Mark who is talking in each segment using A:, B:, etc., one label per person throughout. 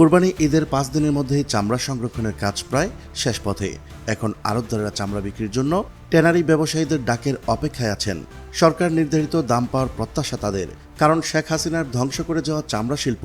A: কোরবানি ঈদের পাঁচ দিনের মধ্যেই চামড়া সংরক্ষণের কাজ প্রায় শেষ পথে। এখন আড়তদারেরা চামড়া বিক্রির জন্য ট্যানারি ব্যবসায়ীদের ডাকের অপেক্ষায় আছেন। সরকার নির্ধারিত দাম পাওয়ার প্রত্যাশা তাদের, কারণ শেখ হাসিনার ধ্বংস করে যাওয়া চামড়া শিল্প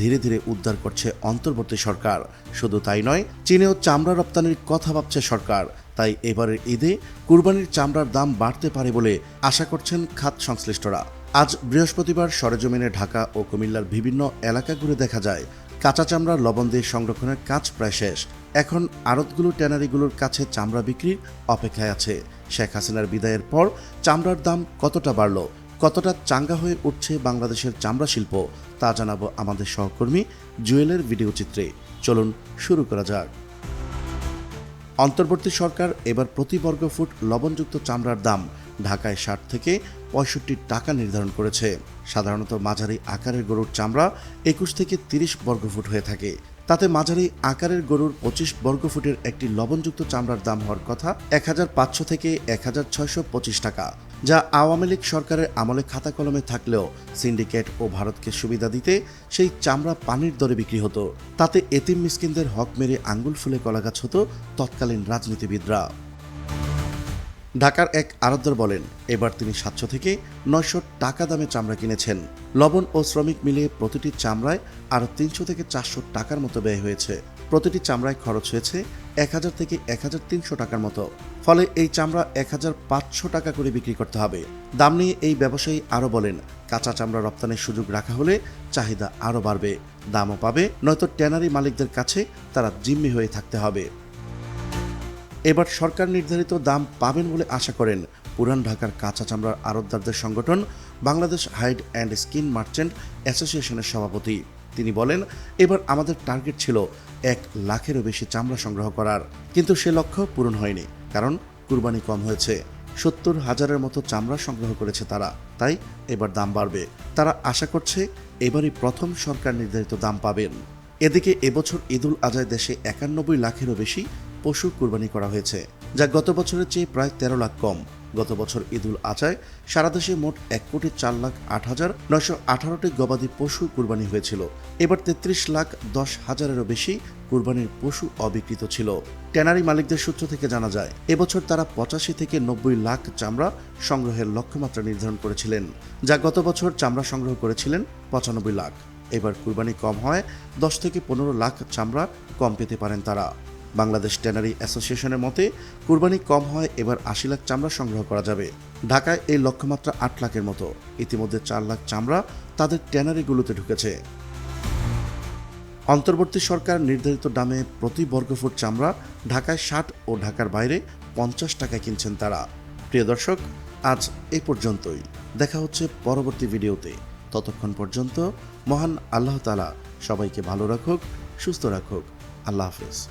A: ধীরে ধীরে উদ্ধার করছে অন্তর্বর্তী সরকার। শুধু তাই নয়, চীনেও চামড়া রপ্তানির কথা ভাবছে সরকার। তাই এবারের ঈদে কুরবানির চামড়ার দাম বাড়তে পারে বলে আশা করছেন খাত সংশ্লিষ্টরা। আজ বৃহস্পতিবার সরেজমিনে ঢাকা ও কুমিল্লার বিভিন্ন এলাকা ঘুরে দেখা যায় কাঁচা চামড়ার লবণ দিয়ে সংরক্ষণের কাজ প্রায় শেষ। এখন আড়তগুলো ট্যানারিগুলোর কাছে চামড়া বিক্রির অপেক্ষায় আছে। শেখ হাসিনার বিদায়ের পর চামড়ার দাম কতটা বাড়ল, কতটা চাঙ্গা হয়ে উঠছে বাংলাদেশের চামড়া শিল্প, তা জানাব আমাদের সহকর্মী জুয়েলের ভিডিও চিত্রে। চলুন শুরু করা যাক। অন্তর্বর্তী সরকার এবার প্রতি বর্গ ফুট লবণযুক্ত চামড়ার দাম ঢাকায় ষাট থেকে পঁয়ষট্টি টাকা নির্ধারণ করেছে। সাধারণত মাঝারি আকারের গরুর চামড়া একুশ থেকে তিরিশ বর্গফুট হয়ে থাকে। তাতে মাঝারি আকারের গরুর পঁচিশ বর্গফুটের একটি লবণযুক্ত চামড়ার দাম হওয়ার কথা এক হাজার পাঁচশো থেকে এক হাজার ছয়শো পঁচিশ টাকা। যা আওয়ামী লীগ সরকারের আমলে খাতা কলমে থাকলেও সিন্ডিকেট ও ভারতকে সুবিধা দিতে সেই চামড়া পানির দরে বিক্রি হতো। তাতে এতিম মিসকিনদের হক মেরে আঙ্গুল ফুলে কলাগাছ হতো তৎকালীন রাজনীতিবিদরা। ঢাকার এক আরতদার বলেন, এবার তিনি সাতশো থেকে নয়শো টাকা দামে চামড়া কিনেছেন। লবণ ও শ্রমিক মিলিয়ে প্রতিটি চামড়ায় আরও তিনশো থেকে চারশো টাকার মতো ব্যয় হয়েছে। প্রতিটি চামড়ায় খরচ হয়েছে এক হাজার থেকে এক হাজার তিনশো টাকার মতো। ফলে এই চামড়া এক হাজার পাঁচশো টাকা করে বিক্রি করতে হবে। দাম নিয়ে এই ব্যবসায়ী আরও বলেন, কাঁচা চামড়া রপ্তানির সুযোগ রাখা হলে চাহিদা আরও বাড়বে। দামও পাবে, নয়তো ট্যানারি মালিকদের কাছে তারা জিম্মি হয়ে থাকতে হবে। এবার সরকার নির্ধারিত দাম পাবেন বলে আশা করেন পুরান ঢাকার কাঁচা চামড়ার আড়তদারদের সংগঠন, Bangladesh hide and skin merchant অ্যাসোসিয়েশনের সভাপতি। তিনি বলেন, এবার আমাদের টার্গেট ছিল এক লাখেরও বেশি চামড়া সংগ্রহ করার। কিন্তু সে লক্ষ্য পূরণ হয়নি, কারণ কুরবানি কম হয়েছে। সত্তর হাজারের মতো চামড়া সংগ্রহ করেছে তারা, তাই এবার দাম বাড়বে। তারা আশা করছে এবারই প্রথম সরকার নির্ধারিত দাম পাবেন। এদিকে এবছর ঈদুল আজায় দেশে একানব্বই লাখেরও বেশি পশু কুরবানি করা হয়েছে, যা গত বছরের চেয়ে প্রায় তেরো লাখ কম। গত বছর ঈদুল আচায় সারা দেশে মোট এক কোটি চার লাখ আট হাজার নয়শো আঠারোটি গবাদি পশু কুরবানি হয়েছিল। এবার তেত্রিশ লাখ দশ হাজারেরও বেশি কুরবানির পশু অবিকৃত ছিল। ট্যানারি মালিকদের সূত্র থেকে জানা যায়, এবছর তারা পঁচাশি থেকে নব্বই লাখ চামড়া সংগ্রহের লক্ষ্যমাত্রা নির্ধারণ করেছিলেন, যা গত বছর চামড়া সংগ্রহ করেছিলেন পঁচানব্বই লাখ। এবার কুরবানি কম হয় দশ থেকে পনেরো লাখ চামড়া কম পেতে পারেন তারা। বাংলাদেশ ট্যানারি অ্যাসোসিয়েশনের মতে, কুরবানি কম হয়, এবার আশি লাখ চামড়া সংগ্রহ করা যাবে। ঢাকায় এই লক্ষ্যমাত্রা আট লাখের মতো। ইতিমধ্যে চার লাখ চামড়া তাদের ট্যানারিগুলোতে ঢুকেছে। অন্তর্বর্তী সরকার নির্ধারিত দামে প্রতি বর্গফুট চামড়া ঢাকায় ষাট ও ঢাকার বাইরে পঞ্চাশ টাকায় কিনছেন তারা। প্রিয় দর্শক, আজ এ পর্যন্তই। দেখা হচ্ছে পরবর্তী ভিডিওতে। ততক্ষণ পর্যন্ত মহান আল্লাহ তালা সবাইকে ভালো রাখুক, সুস্থ রাখুক। আল্লাহ হাফেজ।